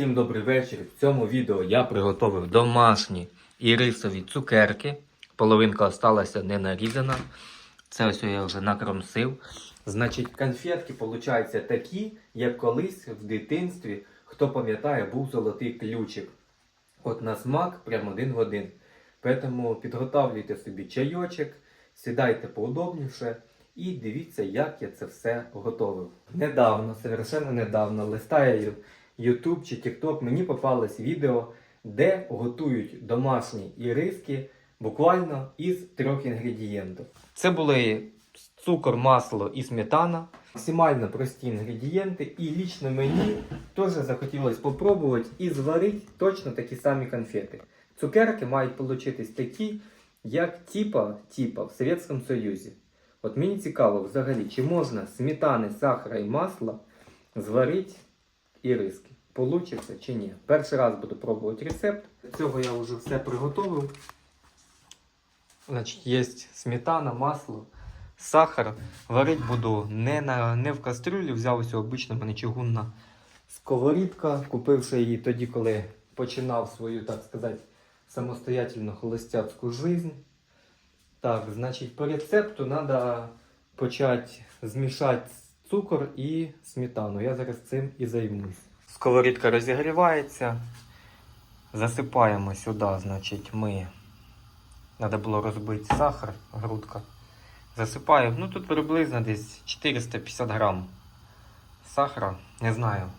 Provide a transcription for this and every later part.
Всім добрий вечір. В цьому відео я приготував домашні ірисові цукерки. Половинка осталася не нарізана. Це ось я вже накромсив. Значить, конфетки получаються такі, як колись в дитинстві, хто пам'ятає, був золотий ключик. От на смак прямо один в один. Тому підготовлюйте собі чайочок, сідайте поудобніше і дивіться, як я це все готовив. Недавно, совершенно недавно, листаю YouTube чи TikTok, мені попалось відео, де готують домашні іриски буквально із трьох інгредієнтів. Це були цукор, масло і сметана. Максимально прості інгредієнти, і лічно мені теж захотілося спробувати і зварити точно такі самі конфети. Цукерки мають получитись такі, як типа, типа в Совєтському Союзі. От мені цікаво взагалі, чи можна сметани, сахара і масла зварити іриски. Получиться чи ні. Перший раз буду пробувати рецепт. Для цього я вже все приготовив. Значить, є сметана, масло, сахар. Варити буду не, на, не в кастрюлі, взяв ось обична мене чугунна сковорідка, купивши її тоді, коли починав свою, так сказати, самостоятельну холостяцьку жизнь. Так, значить, по рецепту треба почати змішати цукор і сметану. Я зараз цим і займусь. Сковорідка розігрівається. Засипаємо сюди, значить, ми. Треба було розбити сахар, грудка. Засипаю, ну тут приблизно десь 450 грам сахара. Не знаю.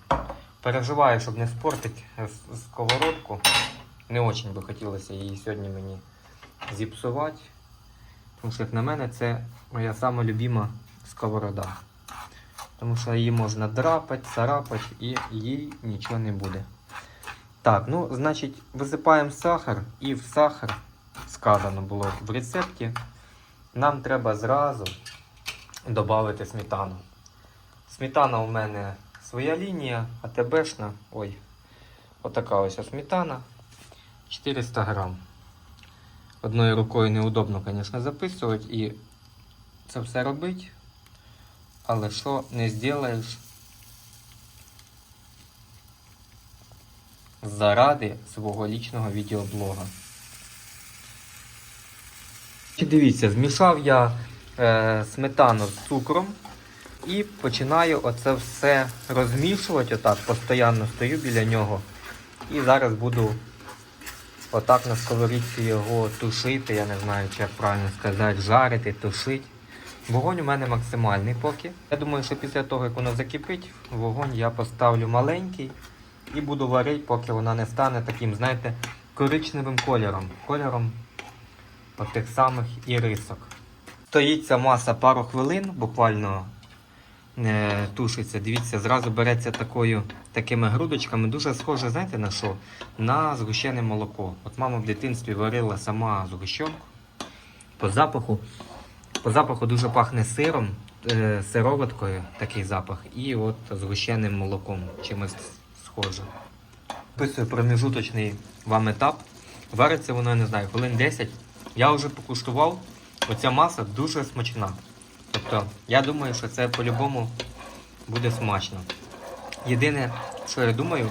Переживаю, щоб не спортити сковородку. Не дуже би хотілося її сьогодні мені зіпсувати. Тому що, як на мене, це моя сама сковорода. Тому що її можна драпати, царапати і їй нічого не буде. Так, ну, значить, висипаємо сахар і в сахар, сказано було в рецепті, нам треба зразу додати сметану. Сметана у мене своя лінія, АТБшна. Ой, отака ось сметана. 400 грам. Одною рукою неудобно, звісно, записувати і це все робити. Але що не зробиш заради свого лічного відеоблога. Дивіться, змішав я е, сметану з цукром і починаю оце все розмішувати. Отак, постійно стою біля нього. І зараз буду отак на сковорідці його тушити. Я не знаю, як правильно сказати, жарити, тушити. Вогонь у мене максимальний поки. Я думаю, що після того, як воно закипить, вогонь я поставлю маленький і буду варити, поки вона не стане таким, знаєте, коричневим кольором. Кольором от тих самих ірисок. Стоїть ця маса пару хвилин, буквально е, тушиться. Дивіться, зразу береться такою, такими грудочками. Дуже схоже, знаєте на що? На згущене молоко. От мама в дитинстві варила сама згущенку по запаху. По запаху дуже пахне сиром, е, сироваткою такий запах, і от згущеним молоком чимось схоже. Писую проміжуточний вам етап. Вариться воно, я не знаю, хвилин 10. Я вже покуштував. Оця маса дуже смачна. Тобто, я думаю, що це по-любому буде смачно. Єдине, що я думаю,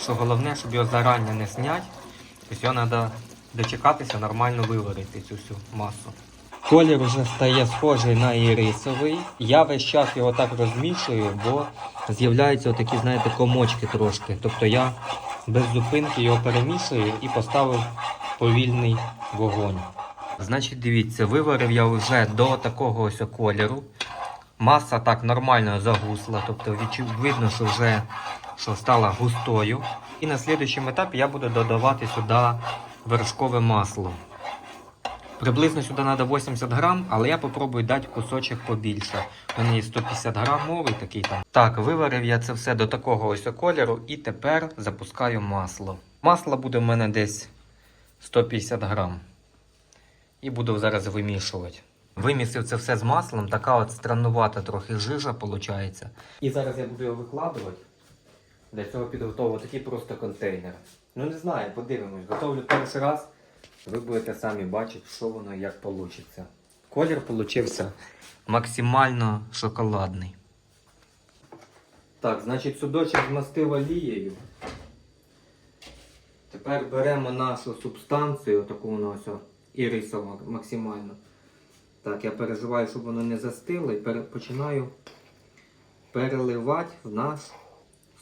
що головне, щоб його зарані не зняти, тобто його треба дочекатися, нормально виварити цю всю масу. Колір вже стає схожий на ірисовий. Я весь час його так розмішую, бо з'являються отакі, знаєте, комочки трошки. Тобто я без зупинки його перемішую і поставив повільний вогонь. Значить, дивіться, виварив я вже до такого ось кольору. Маса так нормально загусла, тобто видно, що вже що стала густою. І на слідчому етапі я буду додавати сюди вершкове масло. Приблизно сюди треба 80 грам, але я попробую дати кусочок побільше. У є 150 грамовий такий там. Так, виварив я це все до такого ось кольору і тепер запускаю масло. Масло буде в мене десь 150 грам. І буду зараз вимішувати. Вимісив це все з маслом, така от страннувата трохи жижа виходить. І зараз я буду його викладувати. Для цього підготовив такий просто контейнер. Ну не знаю, подивимось. Готовлю перший раз. Ви будете самі бачити, що воно як вийде. Колір получився максимально шоколадний. Так, значить, судочок змастив олією. Тепер беремо нашу субстанцію, таку у нас ірисова максимально. Так, я переживаю, щоб воно не застило і починаю переливати в наш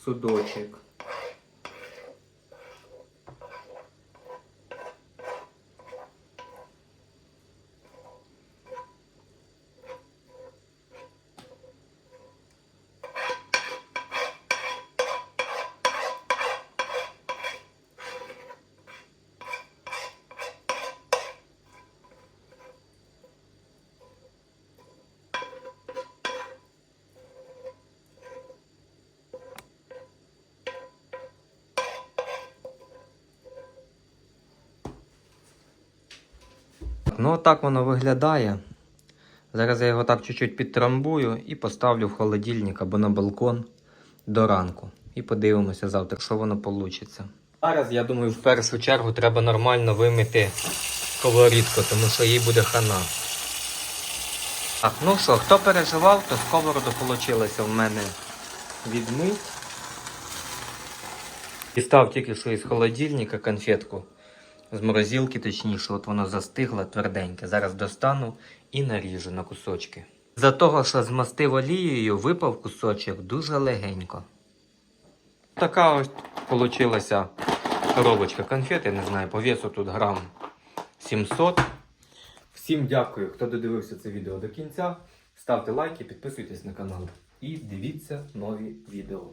судочок. Ну, так воно виглядає. Зараз я його так чуть-чуть підтрамбую і поставлю в холодильник або на балкон до ранку. І подивимося завтра, що воно вийде. Зараз, я думаю, в першу чергу треба нормально вимити сковорідку, тому що їй буде хана. Так, ну що, хто переживав, то сковороду вийшло в мене відмить. Дістав тільки що із холодильника конфетку. З морозилки, точніше, от воно застигло тверденьке. Зараз достану і наріжу на кусочки. За того, що змастив олією, випав кусочок дуже легенько. Така ось получилася коробочка конфет, я не знаю, по весу тут грам 700. Всім дякую, хто додивився це відео до кінця. Ставте лайки, підписуйтесь на канал і дивіться нові відео.